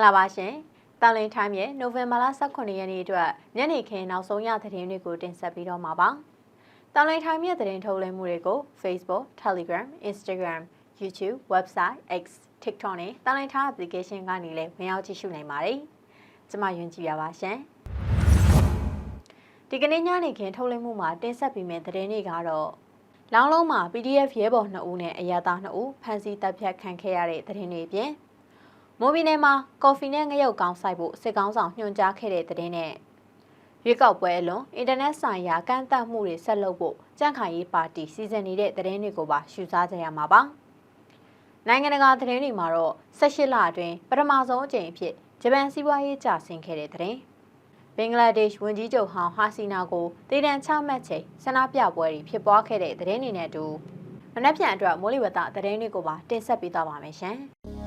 င်္ဂလာပါရှင်။တောင်လင်းထိုင်းရဲ့နိုဝင်ဘာလ18ရက်နေ့အတွက်ညနေခင်းနောက်ဆုံးရသတင်းတွေကိုတင်ဆက်ပြီးတော့မှာပါ။တောင်လင်းထိုင်းရဲ့သတင်းထုတ်လွှင့်မှုတွေကို Facebook, Telegram, Instagram, YouTube, Website, X, TikTok နဲ့တောင်လင်းထိုင်း application ကနေလည်းဝင်ရောက်ကြည့်ရှုနိုင်ပါတယ်။ကျွန်မယွန်းကြည့်ရပါရှင်။ဒီကနေ့ညနေခင်းထုတ်လွှင့်မှုမှာတင်ဆက်ပေးမယ့်သတင်းတွေကတော့လောင်းလုံးမှာ PDF ရဲဘော်2ဦးနဲ့အရသာ2ဦးဖမ်းဆီးတပ်ဖြတ်ခံခဲ့ရတဲ့သတင်းတွေအပြင် မိုဘီနယ်မှာကော်ဖီနဲ့ငရုတ်ကောင်းဆိုင်ဖို့စစ်ကောင်းဆောင်ညွှန်ကြားခဲ့တဲ့သတင်းနဲ့ရွေးကောက်ပွဲအလွန်အင်တာနက်ဆိုင်ရာကန့်သတ်မှုတွေဆက်လုပ်ဖို့ကြန့်ခိုင်ရေးပါတီစီစဉ်နေတဲ့သတင်းတွေကိုပါရှုစားကြရမှာပါ။နိုင်ငံတကာသတင်းတွေမှာတော့18လအတွင်းပထမဆုံးအကြိမ်အဖြစ်ဂျပန်စီးပွားရေးကျဆင်းခဲ့တဲ့သတင်းဘင်္ဂလားဒေ့ရှ်ဝန်ကြီးချုပ်ဟောင်းဟာစီနာကိုတည်တံချမှတ်ချိန်ဆန္ဒပြပွဲတွေဖြစ်ပွားခဲ့တဲ့သတင်းတွေနဲ့အတူမနက်ဖြန်အတွက်မိုးလေဝသသတင်းတွေကိုပါတင်ဆက်ပေးသွားပါမယ်ရှင်။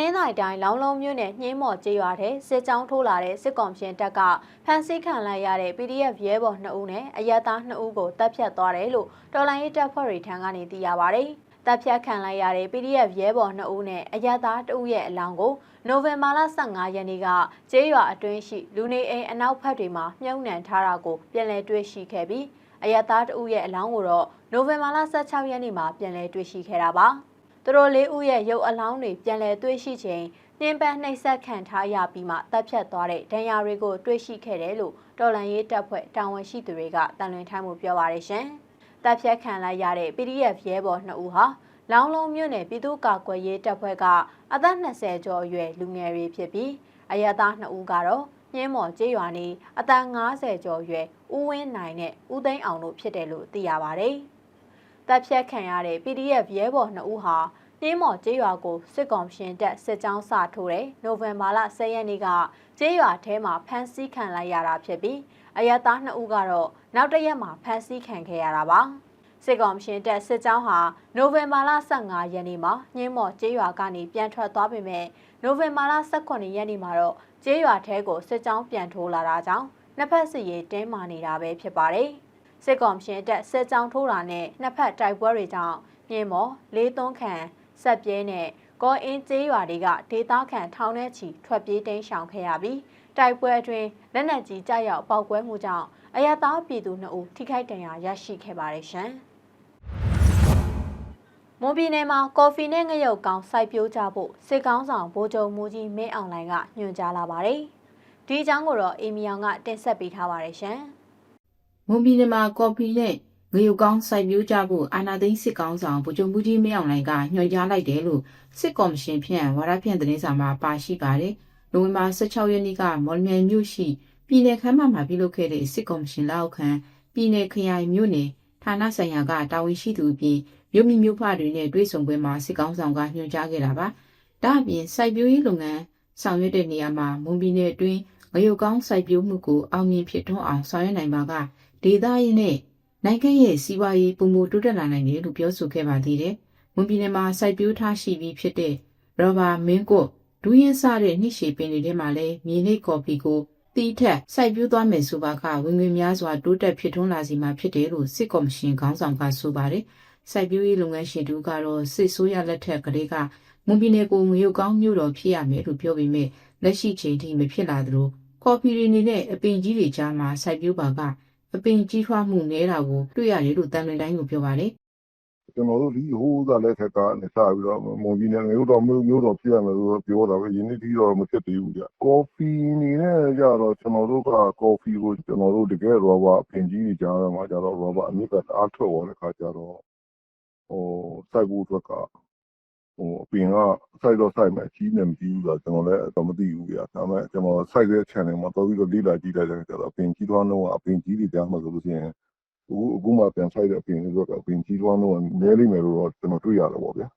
နင်္သာရီတိုင်းလောင်းလုံးမြို့နယ်နှင်းမော်ကျေးရွာထဲစစ်ကြောင်းထိုးလာတဲ့စစ်ကောင်ရှင်တပ်ကဖမ်းဆီးခံလိုက်ရတဲ့ PDF ရဲဘော်2ဦးနဲ့အရက်သား2ဦးကိုတပ်ဖြတ်သွားတယ်လို့တော်လိုင်းရေးတပ်ဖွဲ့တွေထံကနေသိရပါဗျ။တပ်ဖြတ်ခံလိုက်ရတဲ့ PDF ရဲဘော်2ဦးနဲ့အရက်သား2ဦးရဲ့အလောင်းကိုနိုဝင်ဘာလ15ရက်နေ့ကကျေးရွာအတွင်းရှိလူနေအိမ်အနောက်ဘက်တွေမှာမြုပ်နှံထားတာကိုပြန်လည်တွေ့ရှိခဲ့ပြီးအရက်သား2ဦးရဲ့အလောင်းကိုတော့နိုဝင်ဘာလ16ရက်နေ့မှာပြန်လည်တွေ့ရှိခဲ့တာပါ။ သူတို့လေးဦးရဲ့ရုပ်အလောင်းတွေပြန်လည်တွေ့ရှိချိန်နှင်းပန်းနှိပ်စက်ခံထားရပြီးမှတပ်ဖြတ်သွားတဲ့ဒဏ်ရာတွေကိုတွေ့ရှိခဲ့တယ်လို့တော်လန်ရေးတပ်ဖွဲ့တာဝန်ရှိသူတွေကတန်လွင်ထိုင်းမှုပြောပါရရှင်။တပ်ဖြတ်ခံလိုက်ရတဲ့ PDF ရဲဘော်2ဦးဟာလောင်းလုံးမြို့နယ်ပြည်သူ့ကာကွယ်ရေးတပ်ဖွဲ့ကအသက်20ကျော်အရွယ်လူငယ်တွေဖြစ်ပြီးအရသား2ဦးကတော့ညင်းမော်ကျေးရွာနေအသက်50ကျော်အရွယ်ဦးဝင်းနိုင်နဲ့ဦးသိန်းအောင်တို့ဖြစ်တယ်လို့သိရပါဗျ။တပ်ဖြတ်ခံရတဲ့ PDF ရဲဘော်2ဦးဟာ နှင်းမော်ကျေးရွာကိုစစ်ကောင်ရှင်တပ်စစ်ကြောင်းစထိုးတဲ့နိုဝင်ဘာလ10ရက်နေ့ကကျေးရွာထဲမှာဖမ်းဆီးခံလိုက်ရတာဖြစ်ပြီးအရသား2ဦးကတော့နောက်တစ်ရက်မှာဖမ်းဆီးခံခဲ့ရတာပါစစ်ကောင်ရှင်တပ်စစ်ကြောင်းဟာနိုဝင်ဘာလ15ရက်နေ့မှာညင်းမော်ကျေးရွာကနေပြန်ထွက်သွားပေမဲ့နိုဝင်ဘာလ18ရက်နေ့မှာတော့ကျေးရွာထဲကိုစစ်ကြောင်းပြန်ထိုးလာတာကြောင့်နှစ်ဖက်စစ်ရေးတင်းမာနေတာပဲဖြစ်ပါတယ်။စစ်ကောင်ရှင်တပ်စစ်ကြောင်းထိုးတာနဲ့နှစ်ဖက်တိုက်ပွဲတွေကြောင့်မြင်းမော်လေးသွန်းခန့် ဆက်ပြဲနဲ့ကောအင်းကျေးရွာတွေကဒေသခံထောင်ထဲချီထွက်ပြေးတိမ်းရှောင်ခဲ့ရပြီးတိုက်ပွဲအတွင်းလက်နက်ကြီးကြောက်ရောက်ပောက်ကွဲမှုကြောင့်အရသာပြည်သူ2ဦးထိခိုက်ဒဏ်ရာရရှိခဲ့ပါတယ်ရှင်။မွန်ပြည်နယ်မှာကော်ဖီနဲ့ငရုတ်ကောင်းစိုက်ပျိုးကြဖို့စစ်ကောင်းဆောင်ဗိုလ်ချုပ်မူကြီးမင်းအောင်လှိုင်ကညွှန်ကြားလာပါတယ်။ဒီအကြောင်းကိုတော့အေမီယောင်ကတင်ဆက်ပေးထားပါတယ်ရှင်။မွန်ပြည်နယ်မှာကော်ဖီနဲ့ ငရုတ်ကောင်းစိုက်ပျိုးကြဖို့အာနာသိန်းစစ်ကောင်းဆောင်ဗိုလ်ချုပ်မှုကြီးမင်းအောင်လှိုင်ကညွှန်ကြားလိုက်တယ်လို့စစ်ကော်မရှင်ဖြန့်ဝါရဖြန့်သတင်းစာမှာပါရှိပါတယ်။နိုဝင်ဘာ16ရက်နေ့ကမော်လမြိုင်မြို့ရှိပြည်내ခမ်းမမှာပြုလုပ်ခဲ့တဲ့စစ်ကော်မရှင်လက်အောက်ခံပြည်내ခရိုင်မြို့နယ်ဌာနဆိုင်ရာကတာဝန်ရှိသူအပြင်မြို့မိမြို့ဖတွေနဲ့တွေ့ဆုံပွဲမှာစစ်ကောင်းဆောင်ကညွှန်ကြားခဲ့တာပါ။ဒါ့အပြင်စိုက်ပျိုးရေးလုပ်ငန်းဆောင်ရွက်တဲ့နေရာမှာမွန်ပြည်နယ်အတွင်းငရုတ်ကောင်းစိုက်ပျိုးမှုကိုအောင်မြင်ဖြစ်ထွန်းအောင်ဆောင်ရွက်နိုင်ပါကဒေသရင်းနဲ့ နိုင်ငံရဲ့စီးပွားရေးပုံမတိုးတက်လာနိုင်တယ်လို့ပြောဆိုခဲ့ပါသေးတယ်။မွန်ပြည်နယ်မှာစိုက်ပျိုးထားရှိပြီးဖြစ်တဲ့ရော်ဘာမင်းကွတ်ဒူးရင်စတဲ့နှိရှေပင်တွေထဲမှာလည်းမြေနှိပ်ကော်ဖီကိုတီးထက်စိုက်ပျိုးသွားမယ်ဆိုပါကဝင်ငွေများစွာတိုးတက်ဖြစ်ထွန်းလာစီမှာဖြစ်တယ်လို့စစ်ကော်မရှင်ခေါင်းဆောင်ကဆိုပါတယ်။စိုက်ပျိုးရေးလုပ်ငန်းရှင်တို့ကတော့စစ်ဆိုးရလက်ထက်ကလေးကမွန်ပြည်နယ်ကိုငရုတ်ကောင်းမျိုးတော်ဖြစ်ရမယ်လို့ပြောပေမဲ့လက်ရှိချိန်ထိမဖြစ်လာသလိုကော်ဖီတွေနေတဲ့အပင်ကြီးတွေကြားမှာစိုက်ပျိုးပါက အပင်ကြီးထွားမှုနေတာကိုတွေ့ရတယ်လို့တန်လွင်တိုင်းကိုပြောပါတယ်ကျွန်တော်တို့ဒီဟိုးသားလက်ထက်ကနေစပြီးတော့မွန်ပြည်နယ်မျိုးတော်မျိုးမျိုးတော်ဖြစ်ရမယ်လို့ပြောတာပဲယနေ့ဒီတော့မဖြစ်သေးဘူးကြာကော်ဖီနေနဲ့ကြတော့ကျွန်တော်တို့ကကော်ဖီကိုကျွန်တော်တို့တကယ်ရောဘာအပင်ကြီးကြီးကြားထဲမှာကြတော့ရောဘာအမြစ်ကအားထွက်သွားတဲ့ခါကျတော့ဟိုစိုက်ဖို့အတွက်က ဟိုအပင်ကစိုက်တော့စိုက်မယ်ကြီးနေမကြီးဘူးလားကျွန်တော်လည်းတော့မသိဘူးကြာဒါပေမဲ့ကျွန်တော်စိုက်တဲ့ channel မှာတော်ပြီးတော့လေးလာကြည့်လိုက်တဲ့ကျတော့အပင်ကြီးသွားတော့အပင်ကြီးတွေကြားမှာဆိုလို့ရှိရင်အခုအခုမှပြန်ဆိုင်တဲ့အပင်တွေဆိုတော့အပင်ကြီးထွားတော့နဲလိမ့်မယ်လို့တော့ကျွန်တော်တွေ့ရတယ်ပေါ့ဗျာ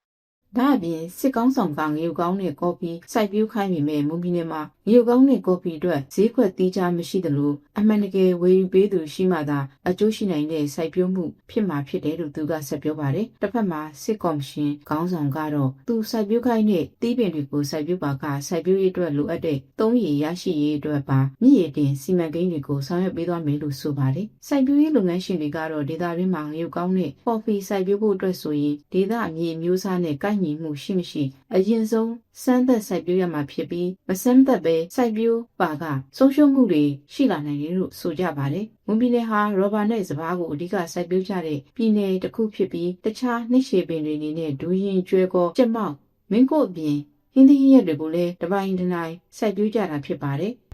ဒါအပြင်စစ်ကောင်းဆောင်ကငရုတ်ကောင်းနဲ့ကော်ဖီစိုက်ပျိုးခိုင်းပေမဲ့မွန်ပြည်နယ်မှာငရုတ်ကောင်းနဲ့ကော်ဖီအတွက်ဈေးကွက်တီးခြားမရှိသလိုအမှန်တကယ်ဝယ်ယူပေးသူရှိမှသာအကျိုးရှိနိုင်တဲ့စိုက်ပျိုးမှုဖြစ်မှာဖြစ်တယ်လို့သူကဆက်ပြောပါတယ်။တစ်ဖက်မှာစစ်ကော်မရှင်ခေါင်းဆောင်ကတော့သူစိုက်ပျိုးခိုင်းတဲ့တီးပင်တွေကိုစိုက်ပျိုးပါကစိုက်ပျိုးရေးအတွက်လိုအပ်တဲ့သုံးရည်ရရှိရေးအတွက်ပါမြည်ရည်တင်စီမံကိန်းတွေကိုဆောင်ရွက်ပေးသွားမယ်လို့ဆိုပါတယ်။စိုက်ပျိုးရေးလုပ်ငန်းရှင်တွေကတော့ဒေသတွင်းမှာငရုတ်ကောင်းနဲ့ကော်ဖီစိုက်ပျိုးဖို့အတွက်ဆိုရင်ဒေသအမည်အမျိုးအစားနဲ့ကိုက်ညီမှုရှိမရှိအရင်ဆုံးစမ်းသက်စိုက်ပျိုးရမှာဖြစ်ပြီးမစမ်းသက်ပဲစိုက်ပျိုးပါကဆုံးရှုံးမှုတွေရှိလာနိုင်တယ်လို့ဆိုကြပါတယ်။မွန်ပြည်နယ်ဟာရောဘာနဲ့စပားကိုအဓိကစိုက်ပျိုးကြတဲ့ပြည်နယ်တစ်ခုဖြစ်ပြီးတခြားနှိရှေပင်တွေအနေနဲ့ဒူးရင်ကျွဲကောကြက်မောက်မင်းကိုအပြင်ဟင်းသီးဟင်းရွက်တွေကိုလည်းတပိုင်းတစ်နိုင်စိုက်ပျိုးကြတာဖြစ်ပါတယ်။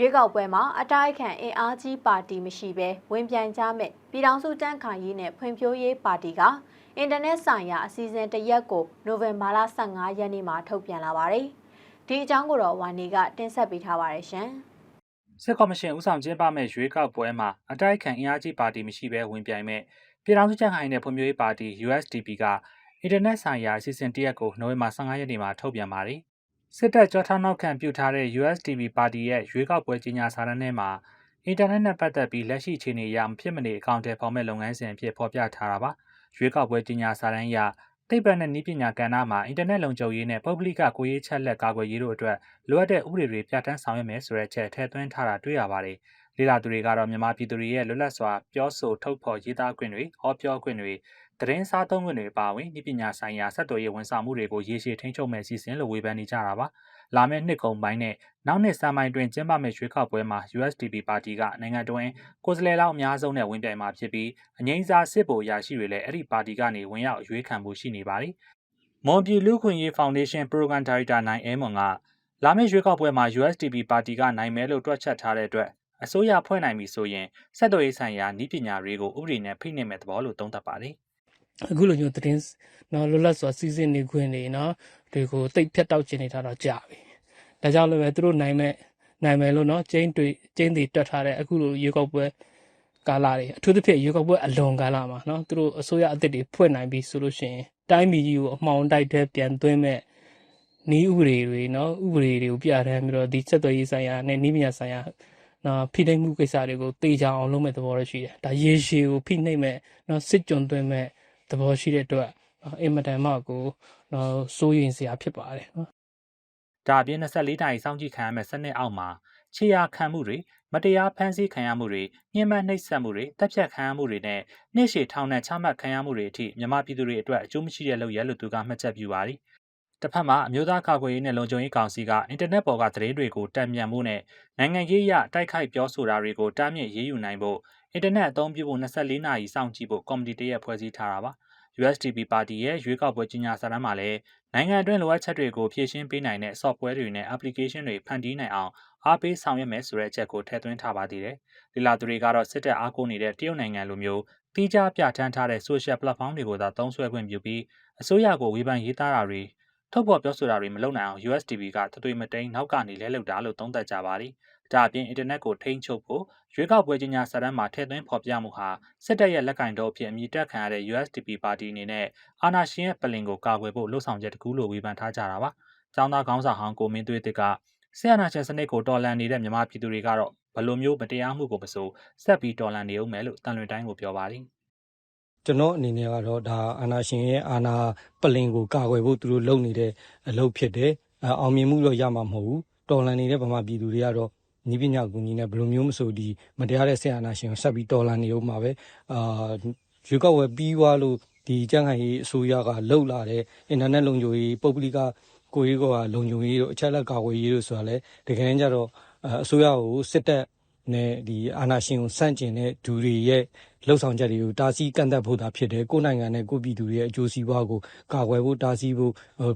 ရွေးကောက်ပွဲမှာအတိုက်အခံအင်အားကြီးပါတီမရှိဘဲဝင်ပြိုင်ကြမဲ့ပြည်ထောင်စုတန်းခိုင်ရေးနဲ့ဖွံ့ဖြိုးရေးပါတီက အင်တာနက်ဆိုင်ရာအစီအစဉ်တစ်ရက်ကိုနိုဝင်ဘာလ15ရက်နေ့မှာထုတ်ပြန်လာပါတယ်။ဒီအကြောင်းကိုတော့ဝါနီကတင်ဆက်ပေးထားပါတယ်ရှင်။စစ်ကော်မရှင်ဦးဆောင်ကျင်းပမဲ့ရွေးကောက်ပွဲမှာအတိုက်အခံအင်အားကြီးပါတီမရှိဘဲဝင်ပြိုင်မဲ့ပြည်ထောင်စုကြံ့ခိုင်တဲ့ဖွံ့ဖြိုးရေးပါတီ USDP ကအင်တာနက်ဆိုင်ရာအစီအစဉ်တစ်ရက်ကိုနိုဝင်ဘာ15ရက်နေ့မှာထုတ်ပြန်ပါတယ်။စစ်တပ်ကြောထောက်နောက်ခံပြုထားတဲ့ USDP ပါတီရဲ့ရွေးကောက်ပွဲကြီးညာစာတမ်းထဲမှာအင်တာနက်နဲ့ပတ်သက်ပြီးလက်ရှိအခြေအနေအရမဖြစ်မနေအကောင့်ထဲပေါ်မဲ့လုပ်ငန်းစဉ်အဖြစ်ဖော်ပြထားတာပါ။ ရွေးကောက်ပွဲကြီးညာစာတမ်းအရသိပ္ပံနဲ့နည်းပညာကဏ္ဍမှာအင်တာနက်လုံခြုံရေးနဲ့ပုဂ္ဂလိကကိုရေးချက်လက်ကာကွယ်ရေးတို့အတွက်လိုအပ်တဲ့ဥပဒေတွေပြဋ္ဌာန်းဆောင်ရွက်မယ်ဆိုတဲ့အချက်ထည့်သွင်းထားတာတွေ့ရပါတယ်။လေ့လာသူတွေကတော့မြန်မာပြည်သူတွေရဲ့လွတ်လပ်စွာပြောဆိုထုတ်ဖော်ရေးသားခွင့်တွေ၊ဟောပြောခွင့်တွေသတင်းစားသုံးခွင့်တွေအပါအဝင်ဤပညာဆိုင်ရာဆက်သွယ်ရေးဝန်ဆောင်မှုတွေကိုရေရှည်ထိန်းချုပ်မဲ့အစီအစဉ်လို့ဝေဖန်နေကြတာပါ။ လာမယ့်နှစ်ကုန်ပိုင်းနဲ့နောက်နှစ်စံပိုင်းတွင်ကျင်းပမယ့်ရွေးကောက်ပွဲမှာ USDP ပါတီကနိုင်ငံတွင်းကိုယ်စားလှယ်လောက်အများဆုံးနဲ့ဝင်ပြိုင်မှာဖြစ်ပြီးအငိမ့်စားစစ်ဗိုလ်ရရှိတွေလည်းအဲ့ဒီပါတီကနေဝင်ရောက်ရွေးခံမှုရှိနေပါတယ်။မွန်ပြည်လူ့ခွင့်ရေးဖောင်ဒေးရှင်းပရိုဂရမ်ဒါရိုက်တာနိုင်အဲမွန်ကလာမယ့်ရွေးကောက်ပွဲမှာ USDP ပါတီကနိုင်မယ်လို့တွက်ချက်ထားတဲ့အတွက်အစိုးရဖွဲ့နိုင်ပြီဆိုရင်ဆက်သွယ်ရေးဆိုင်ရာနည်းပညာတွေကိုဥပဒေနဲ့ဖိနှိပ်မဲ့သဘောလို့သုံးသပ်ပါတယ် အခုလိုမျိုးသတင်းနော်လွတ်လပ်စွာစီးစင်းနေခွင့်တွေနော်တွေကိုတိတ်ဖြတ်တောက်ကျင်နေတာတော့ကြာပြီဒါကြောင့်လည်းပဲသူတို့နိုင်မဲ့နိုင်မယ်လို့နော်ကျင်းတွေကျင်းတွေတွက်ထားတဲ့အခုလိုရေကောက်ပွဲကာလတွေအထူးသဖြင့်ရေကောက်ပွဲအလွန်ကာလမှာနော်သူတို့အစိုးရအသစ်တွေဖွဲ့နိုင်ပြီဆိုလို့ရှိရင်တိုင်းပြည်ကြီးကိုအမှောင်တိုက်တဲ့ပြန်သွင်းမဲ့နီးဥပဒေတွေနော်ဥပဒေတွေကိုပြဋ္ဌာန်းပြီးတော့ဒီဆက်သွယ်ရေးဆိုင်ရာနဲ့နီးပညာဆိုင်ရာနော်ဖိနှိပ်မှုကိစ္စတွေကိုတေချာအောင်လုပ်မဲ့သဘောရရှိတယ်ဒါရေရှည်ကိုဖိနှိပ်မဲ့နော်စစ်ကြုံသွင်းမဲ့ သဘောရှိတဲ့အတွက်နော်အင်မတန်မှကိုနော်စိုးရင်စရာဖြစ်ပါတယ်နော်။ဒါအပြင်24တိုင်စောင့်ကြည့်ခံရမဲ့စနစ်အောက်မှာခြေရာခံမှုတွေမတရားဖမ်းဆီးခံရမှုတွေညှဉ်းပန်းနှိပ်စက်မှုတွေတပ်ဖြတ်ခံရမှုတွေနဲ့နှိရှေထောင်နဲ့ချမှတ်ခံရမှုတွေအထိမြန်မာပြည်သူတွေအတွက်အကျိုးမရှိတဲ့လုပ်ရလို့သူကမှတ်ချက်ပြုပါတယ်။တစ်ဖက်မှာအမျိုးသားကာကွယ်ရေးနဲ့လုံခြုံရေးကောင်စီကအင်တာနက်ပေါ်ကသတင်းတွေကိုတံမြန်မှုနဲ့နိုင်ငံရေးအရတိုက်ခိုက်ပြောဆိုတာတွေကိုတားမြစ်ရေးယူနိုင်ဖို့ အင်တာနက်အသုံးပြုဖို့24နာရီစောင့်ကြည့်ဖို့ကော်မတီတရက်ဖွဲ့စည်းထားတာပါ။ USDP ပါတီရဲ့ရွေးကောက်ပွဲကြီးညာစာတမ်းမှာလည်းနိုင်ငံအတွင်းလိုအပ်ချက်တွေကိုဖြည့်ရှင်းပေးနိုင်တဲ့ software တွေနဲ့ application တွေဖန်တီးနိုင်အောင်အားပေးဆောင်ရွက်မယ်ဆိုတဲ့အချက်ကိုထည့်သွင်းထားပါသေးတယ်။ဒီလာသူတွေကတော့စစ်တပ်အားကိုးနေတဲ့တရုတ်နိုင်ငံလိုမျိုးတိကျပြဋ္ဌာန်းထားတဲ့ social platform တွေကိုသာသုံးစွဲခွင့်ပြုပြီးအစိုးရကိုဝေဖန်ရေးသားတာတွေထုတ်ဖော်ပြောဆိုတာတွေမလုပ်နိုင်အောင် USDP ကတသွေးမတိန်နောက်ကနေလဲလှုပ်တာလို့သုံးသပ်ကြပါတယ်။ ဒါအပြင်အင်တာနက်ကိုထိန်းချုပ်ဖို့ရွေးကောက်ပွဲကြီးညာစာတမ်းမှာထည့်သွင်းဖော်ပြမှုဟာစစ်တပ်ရဲ့လက်ကင်တော့အဖြစ်အမည်တက်ခံရတဲ့ USDP ပါတီအနေနဲ့အာဏာရှင်ရဲ့ပလင်ကိုကာကွယ်ဖို့လှုံ့ဆော်ချက်တစ်ခုလို့ဝေဖန်ထားကြတာပါ။ចောင်းသားခေါင်းဆောင်ဟောင်းကိုမင်းသွေးတစ်ကဆရာနာရှင်စနစ်ကိုတော်လှန်နေတဲ့မြန်မာပြည်သူတွေကတော့ဘလို့မျိုးမတရားမှုကိုမဆိုဆက်ပြီးတော်လှန်နေအောင်မယ်လို့တန်လွင်တိုင်းကိုပြောပါတယ်ကျွန်တော်အနေနဲ့ကတော့ဒါအာနာရှင်ရဲ့အာနာပလင်ကိုကာကွယ်ဖို့သူတို့လုပ်နေတဲ့အလုပ်ဖြစ်တယ်အအောင်မြင်မှုတော့ရမှာမဟုတ်ဘူးတော်လန်နေတဲ့ဗမာပြည်သူတွေကတော့ နီးပညာကူညီနဲ့ဘယ်လိုမျိုးမဆိုဒီမတရားတဲ့ဆရာနာရှင်ကိုဆက်ပြီးတော်လန်နေဦးမှာပဲအာရွေးကောက်ဝယ်ပြီးွားလို့ဒီကြံ့ခိုင်ရေးအစိုးရကလှုပ်လာတဲ့အင်တာနက်လုံခြုံရေးပုဂ္ဂလိကကိုရေးကောလုံခြုံရေးတို့အချက်လက်ကာကွယ်ရေးတို့ဆိုတာလေတကယ်တမ်းကျတော့အစိုးရကိုစစ်တပ်နဲ့ဒီအာဏာရှင်ကိုစန့်ကျင်တဲ့ဒူတွေရဲ့လှုပ်ဆောင်ချက်တွေကိုတားဆီးကန့်သက်ဖို့သာဖြစ်တယ်ကိုယ်နိုင်ငံနဲ့ကိုယ်ပြည်သူတွေရဲ့အကျိုးစီးပွားကိုကာကွယ်ဖို့တားဆီးဖို့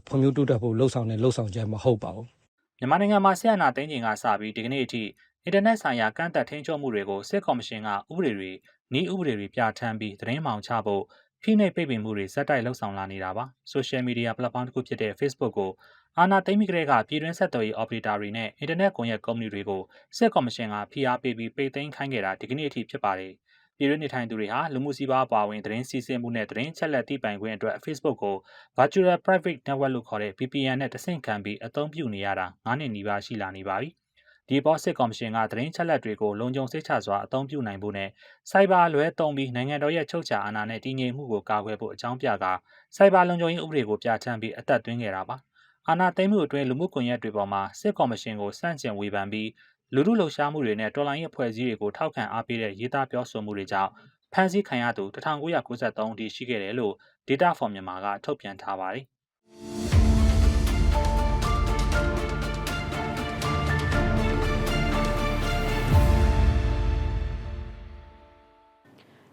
ဖွံ့ဖြိုးတိုးတက်ဖို့လှုပ်ဆောင်တဲ့လှုပ်ဆောင်ချက်မဟုတ်ပါဘူး မြန်မာနိုင်ငံမှာဆရာနာသိန်းချိန်ကစပြီးဒီကနေ့အထိအင်တာနက်ဆိုင်ရာကန့်သက်ထိန်းချုပ်မှုတွေကိုစစ်ကော်မရှင်ကဥပဒေတွေ၊နည်းဥပဒေတွေပြဋ္ဌာန်းပြီးသတင်းမှောင်ချဖို့ဖိနှိပ်ပိတ်ပင်မှုတွေဇက်တိုက်လှုပ်ဆောင်လာနေတာပါ။ Social Media Platform တစ်ခုဖြစ်တဲ့ Facebook ကိုအာဏာသိမ်းပြီးကတည်းကပြည်တွင်းဆက်သွယ်ရေး operator တွေနဲ့အင်တာနက်ကွန်ရက်ကုမ္ပဏီတွေကိုစစ်ကော်မရှင်ကဖိအားပေးပြီးပိတ်သိမ်းခိုင်းခဲ့တာဒီကနေ့အထိဖြစ်ပါတယ်။ ပြည်တွင်းနေထိုင်သူတွေဟာလူမှုစီးပွားအပါအဝင်သတင်းစီးဆင်းမှုနဲ့သတင်းချက်လက်သိပိုင်ခွင့်အတွက် Facebook ကို Virtual Private Network လို့ခေါ်တဲ့ VPN နဲ့တဆင့်ခံပြီးအသုံးပြုနေရတာ9နှစ်နီးပါးရှိလာနေပါပြီ။ဒီပေါ်စစ်ကော်မရှင်ကသတင်းချက်လက်တွေကိုလုံခြုံစိတ်ချစွာအသုံးပြုနိုင်ဖို့နဲ့စိုက်ဘာလွဲသုံးပြီးနိုင်ငံတော်ရဲ့ချုပ်ချာအာဏာနဲ့တည်ငြိမ်မှုကိုကာကွယ်ဖို့အကြောင်းပြကာစိုက်ဘာလုံခြုံရေးဥပဒေကိုပြဋ္ဌာန်းပြီးအသက်သွင်းခဲ့တာပါ။အာဏာသိမ်းမှုအတွင်းလူမှုကွန်ရက်တွေပေါ်မှာစစ်ကော်မရှင်ကိုစန့်ကျင်ဝေဖန်ပြီး လူမှုလှုပ်ရှားမှုတွေနဲ့တော်လှန်ရေးအဖွဲ့အစည်းတွေကိုထောက်ခံအားပေးတဲ့ရေးသားပြောဆိုမှုတွေကြောင့်ဖမ်းဆီးခံရသူ1993အထိရှိခဲ့တယ်လို့ Data for Myanmar ကထုတ်ပြန်ထားပါတယ်။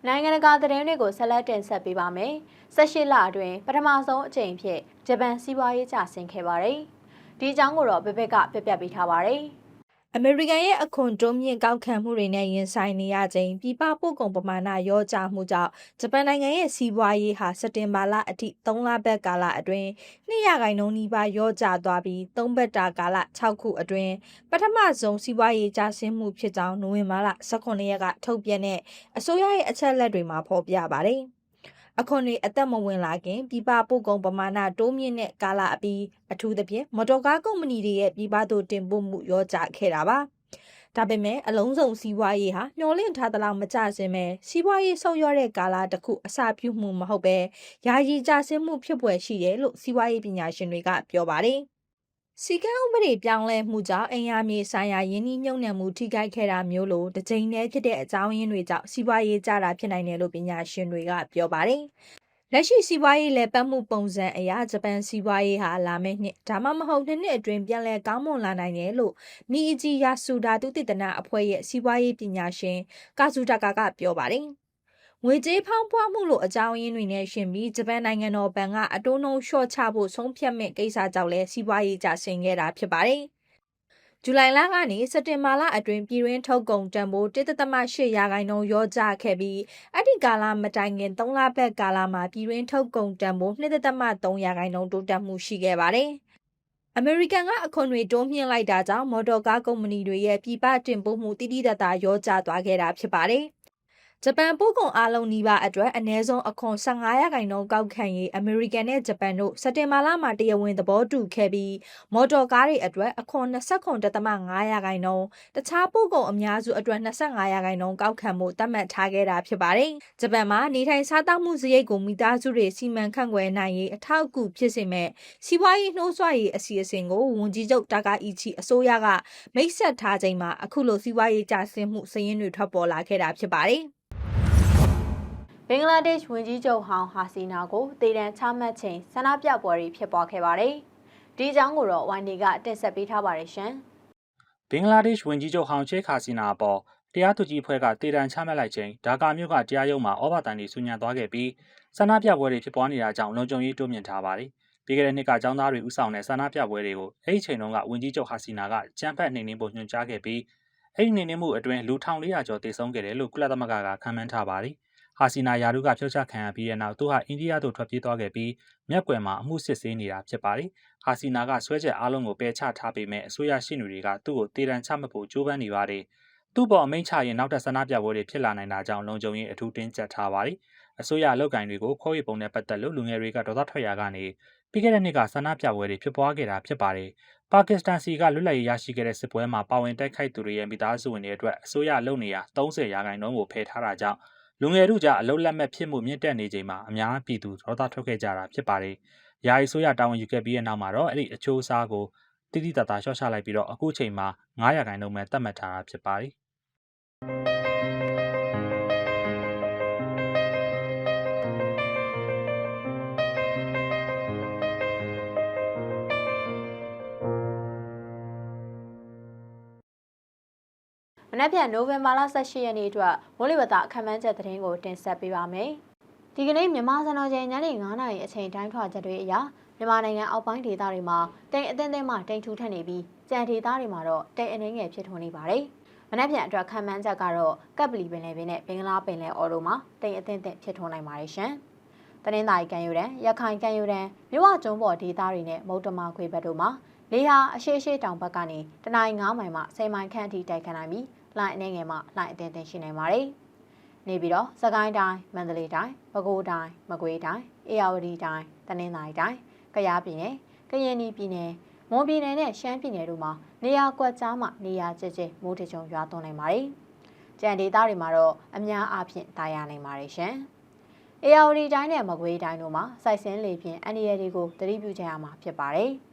နိုင်ငံတကာသတင်းတွေကိုဆက်လက်တင်ဆက်ပေးပါမယ်။18လအတွင်းပထမဆုံးအကြိမ်ဖြစ်ဂျပန်စီးပွားရေးကျဆင်းခဲ့ပါတယ်။ဒီအကြောင်းကိုတော့ဘဘက်ကပြပြပေးထားပါတယ်။ အမေရိကန်ရဲ့အခွန်တိုးမြင့်ကောက်ခံမှုတွေနဲ့ရင်ဆိုင်နေရချိန်ပြည်ပပို့ကုန်ပမာဏရောကျမှုကြောင့်ဂျပန်နိုင်ငံရဲ့စီးပွားရေးဟာစက်တင်ဘာလအထိ3လပတ်ကာလအတွင်း2ရာခိုင်နှုန်းနီးပါးရောကျသွားပြီး3ပတ်တာကာလ6ခုအတွင်းပထမဆုံးစီးပွားရေးကျဆင်းမှုဖြစ်ကြောင်းနိုဝင်ဘာလ18ရက်ကထုတ်ပြန်တဲ့အစိုးရရဲ့အချက်အလက်တွေမှာဖော်ပြပါတယ်။ အခွန်တွေအသက်မဝင်လာခင်ပြည်ပပို့ကုန်ပမာဏတိုးမြင့်တဲ့ကာလအပြီးအထူးသဖြင့်မော်တော်ကားကုမ္ပဏီတွေရဲ့ပြည်ပသို့တင်ပို့မှုရောကျခဲ့တာပါ။ဒါပေမဲ့အလုံးစုံစီးပွားရေးဟာမျှော်လင့်ထားသလောက်မကျစင်ပဲစီးပွားရေးဆုတ်ရောတဲ့ကာလတစ်ခုအစပြုမှုမဟုတ်ပဲယာယီကျဆင်းမှုဖြစ်ပွယ်ရှိတယ်လို့စီးပွားရေးပညာရှင်တွေကပြောပါတယ်။ စီကံဥပဒေပြောင်းလဲမှုကြောင့်အင်အားမြေဆိုင်ရာယင်းနှိမ့်ညံ့မှုထိခိုက်ခဲ့တာမျိုးလိုတစ်ကြိမ်တည်းဖြစ်တဲ့အကြောင်းရင်းတွေကြောင့်စီးပွားရေးကျတာဖြစ်နိုင်တယ်လို့ပညာရှင်တွေကပြောပါတယ်။လက်ရှိစီးပွားရေးလဲပတ်မှုပုံစံအရာဂျပန်စီးပွားရေးဟာလာမယ့်နှစ်ဒါမှမဟုတ်နှစ်နှစ်အတွင်းပြန်လည်ကောင်းမွန်လာနိုင်တယ်လို့နီအဂျီယာဆူဒါတုတိတနာအဖွဲ့ရဲ့စီးပွားရေးပညာရှင်ကာဇူတာကာကပြောပါတယ်။ ငွေကြေးဖောင်းပွားမှုလိုအကြောင်းရင်းတွေနဲ့ရှင်ပြီးဂျပန်နိုင်ငံတော်ဘဏ်ကအတိုးနှုန်းလျှော့ချဖို့ဆုံးဖြတ်မဲ့ကိစ္စကြောင့်လဲစီးပွားရေးကျဆင်းခဲ့တာဖြစ်ပါတယ်။ဇူလိုင်လကနေစက်တင်ဘာလအတွင်းပြည်တွင်းထုတ်ကုန်တန်ဖိုး1.8ရာခိုင်နှုန်းရောကျခဲ့ပြီးအဲ့ဒီကာလမတိုင်ခင်3လပတ်ကာလမှာပြည်တွင်းထုတ်ကုန်တန်ဖိုး2.3ရာခိုင်နှုန်းတိုးတက်မှုရှိခဲ့ပါတယ်။အမေရိကန်ကအခွန်တွေတိုးမြင့်လိုက်တာကြောင့်မော်တော်ကားကုမ္ပဏီတွေရဲ့ပြည်ပတင်ပို့မှုတိတိတတ်တာရောကျသွားခဲ့တာဖြစ်ပါတယ်။ ဂျပန်ပို့ကုန်အားလုံးနီးပါးအတွက်အ ਨੇ ဆုံးအခွန်15ရာခိုင်နှုန်းကောက်ခံရေးအမေရိကန်နဲ့ဂျပန်တို့စက်တင်ဘာလမှာတရားဝင်သဘောတူခဲ့ပြီးမော်တော်ကားတွေအတွက်အခွန်29.5ရာခိုင်နှုန်းတခြားပို့ကုန်အများစုအတွက်25ရာခိုင်နှုန်းကောက်ခံမှုသတ်မှတ်ထားခဲ့တာဖြစ်ပါတယ်။ဂျပန်မှာနေထိုင်စားသောက်မှုစရိတ်ကိုမိသားစုတွေစီမံခန့်ခွဲနိုင်ရေးအထောက်အကူဖြစ်စေမဲ့စီးပွားရေးနှိုးဆွရေးအစီအစဉ်ကိုဝန်ကြီးချုပ်တာကာအီချီအစိုးရကမိတ်ဆက်ထားချိန်မှာအခုလိုစီးပွားရေးကျဆင်းမှုစရင်းတွေထွက်ပေါ်လာခဲ့တာဖြစ်ပါတယ်။ ဘင်္ဂလားဒေ့ရှ်ဝန်ကြီးချုပ်ဟောင်းဟာစီနာကိုတည်တံချမှတ်ချိန်ဆန္ဒပြပွဲတွေဖြစ်ပွားခဲ့ပါတယ်။ဒီအကြောင်းကိုတော့ YND ကတင်ဆက်ပေးထားပါတယ်ရှင်။ဘင်္ဂလားဒေ့ရှ်ဝန်ကြီးချုပ်ဟောင်းချေခါစီနာအပေါ်တရားသူကြီးအဖွဲ့ကတည်တံချမှတ်လိုက်ချိန်ဒါကာမြို့ကတရားရုံးမှာဩဘာတန်တွေဆူညံသွားခဲ့ပြီးဆန္ဒပြပွဲတွေဖြစ်ပွားနေတာကြောင့်လုံခြုံရေးတိုးမြင့်ထားပါတယ်။ပြီးခဲ့တဲ့နှစ်ကចောင်းသားတွေဥဆောင်တဲ့ဆန္ဒပြပွဲတွေကိုအဲ့ဒီချိန်တုန်းကဝန်ကြီးချုပ်ဟာစီနာကကြမ်းဖက်နှိမ်နင်းဖို့ညွှန်ကြားခဲ့ပြီးအဲ့ဒီနှိမ်နင်းမှုအတွင်းလူ1400ကျော်တေဆုံးခဲ့တယ်လို့ကုလသမဂ္ဂကခန့်မှန်းထားပါတယ်။ ဟာစီနာယာရုကဖျောက်ချခံရပြီးတဲ့နောက်သူဟာအိန္ဒိယသို့ထွက်ပြေးသွားခဲ့ပြီးမြက်ကွယ်မှာအမှုစစ်ဆေးနေတာဖြစ်ပါတယ်။ဟာစီနာကဆွဲချက်အားလုံးကိုပယ်ချထားပေမဲ့အစိုးရရှိနေတွေကသူ့ကိုတေတံချမှတ်ဖို့ကြိုးပမ်းနေပါတယ်။သူ့ပေါ်အမိန့်ချရင်နောက်ထပ်ဆန္ဒပြပွဲတွေဖြစ်လာနိုင်တာကြောင့်လုံခြုံရေးအထူးတင်းကျပ်ထားပါတယ်။အစိုးရအလုပ်ကိုင်တွေကိုခေါ်ရပုံနဲ့ပတ်သက်လို့လူငယ်တွေကဒေါသထွက်ရာကနေပြီးခဲ့တဲ့နှစ်ကဆန္ဒပြပွဲတွေဖြစ်ပွားခဲ့တာဖြစ်ပါတယ်။ပါကစ္စတန်စီကလွတ်လပ်ရေးရရှိခဲ့တဲ့စစ်ပွဲမှာပါဝင်တိုက်ခိုက်သူတွေရဲ့မိသားစုဝင်တွေအတွက်အစိုးရလုပ်နေရ30ရာခိုင်နှုန်းကိုဖယ်ထားတာကြောင့် လူငယ်တို့ကြားအလုတ်လက်မဲ့ဖြစ်မှုမြင့်တက်နေချိန်မှာအများပြည်သူဒေါသထွက်ခဲ့ကြတာဖြစ်ပါတယ်။ယာယီဆိုရတာဝန်ယူခဲ့ပြီးတဲ့နောက်မှာတော့အဲ့ဒီအချိုးအစားကိုတိတိတတ်တာရှော့ချလိုက်ပြီးတော့အခုချိန်မှာ900ခိုင်နှုန်းပဲသတ်မှတ်ထားတာဖြစ်ပါတယ်။ က်ဖြန်နိုဝင်ဘာလ18ရက်နေ့အတွက်မိုးလေဝသအခမ်းအနားချက်သတင်းကိုတင်ဆက်ပေးပါမယ်။ဒီကနေ့မြန်မာစံတော်ချိန်ညနေ9:00နာရီအချိန်တိုင်းထွာချက်တွေအရမြန်မာနိုင်ငံအောက်ပိုင်းဒေသတွေမှာတိမ်အထင်းထင်းမှတိမ်ထူထပ်နေပြီးကြံဒေသတွေမှာတော့တိမ်အနှင်းငယ်ဖြစ်ထွန်းနေပါတယ်။မနက်ဖြန်အတွက်ခံမှန်းချက်ကတော့ကပ်ပလီပင်လယ်ပင်နဲ့ဘင်္ဂလားပင်လယ်အော်တို့မှာတိမ်အထင်းထင်းဖြစ်ထွန်းနိုင်ပါတယ်ရှင်။တနင်္သာရီကံယူရန်ရခိုင်ကံယူရန်မြဝကျုံပေါ်ဒေသတွေနဲ့မုတ်တမခွေဘက်တို့မှာလေဟာအရှိရှိတောင်ဘက်ကနေတနင်္ဂနွေ9မိုင်မှ10မိုင်ခန့်အထိတိုက်ခတ်နိုင်ပြီး လှိုင်းအနေငယ်မှလှိုင်းအသင်းသင်းရှိနိုင်ပါတယ်။နေပြီးတော့စကိုင်းတိုင်းမန္တလေးတိုင်းပဲခူးတိုင်းမကွေးတိုင်းအေရဝတီတိုင်းတနင်္သာရီတိုင်းကယားပြည်နယ်ကရင်ပြည်နယ်မွန်ပြည်နယ်နဲ့ရှမ်းပြည်နယ်တို့မှာနေရာကွက်ကြားမှနေရာကျကျမိုးထချုံရွာသွန်းနိုင်ပါတယ်။ကြံဒေသတွေမှာတော့အများအားဖြင့်တာယာနိုင်ပါတယ်ရှင်။အေရဝတီတိုင်းနဲ့မကွေးတိုင်းတို့မှာစိုက်စင်းလေဖြင့်အန်ဒီရတွေကိုသတိပြုကြရမှာဖြစ်ပါတယ်။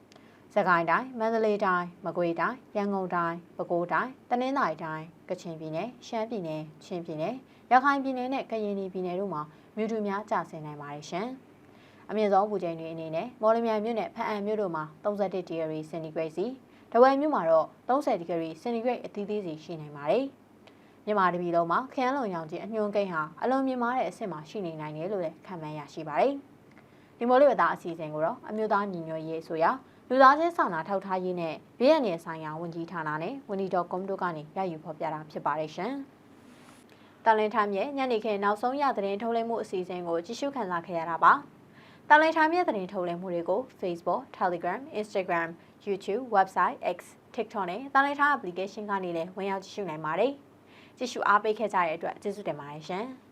စကိုင်းတိုင်းမန္တလေးတိုင်းမကွေးတိုင်းရန်ကုန်တိုင်းပဲခူးတိုင်းတနင်္သာရီတိုင်းကချင်ပြည်နယ်ရှမ်းပြည်နယ်ချင်းပြည်နယ်ရခိုင်ပြည်နယ်နဲ့ကရင်ပြည်နယ်တို့မှာမြူတူများကျဆင်းနိုင်ပါတယ်ရှင်။အမြင့်ဆုံးပူချိန်တွေအနေနဲ့မော်လမြိုင်မြို့နဲ့ဖအံမြို့တို့မှာ31ဒီဂရီစင်တီဂရိတ်စီတဝယ်မြို့မှာတော့30ဒီဂရီစင်တီဂရိတ်အသီးသီးစီရှိနိုင်ပါတယ်။မြန်မာတပြည်လုံးမှာခရမ်းလုံရောင်ခြင်းအညွှန်းကိန်းဟာအလွန်မြင့်မားတဲ့အဆင့်မှာရှိနေနိုင်တယ်လို့လည်းခန့်မှန်းရရှိပါတယ်။ဒီမိုးလေဝသအစီအစဉ်ကိုတော့အမျိုးသားညီညွတ်ရေးဆိုရာ လူသားချင်းစာနာထောက်ထားရေးနဲ့ဘေးရန်နယ်ဆိုင်ရာဝန်ကြီးဌာနနဲ့ဝန်ကြီးတော်ကွန်တို့ကနေရယူဖော်ပြတာဖြစ်ပါတယ်ရှင်။တန်လင်းထိုင်းရဲ့ညနေခင်းနောက်ဆုံးရသတင်းထုတ်လွှင့်မှုအစီအစဉ်ကိုကြည့်ရှုခန်းစားခဲ့ရတာပါ။တန်လင်းထိုင်းရဲ့သတင်းထုတ်လွှင့်မှုတွေကို Facebook, Telegram, Instagram, YouTube, Website, X, TikTok နဲ့တန်လင်းထိုင်း application ကနေလည်းဝင်ရောက်ကြည့်ရှုနိုင်ပါတယ်။ကြည့်ရှုအားပေးခဲ့ကြတဲ့အတွက်ကျေးဇူးတင်ပါတယ်ရှင်။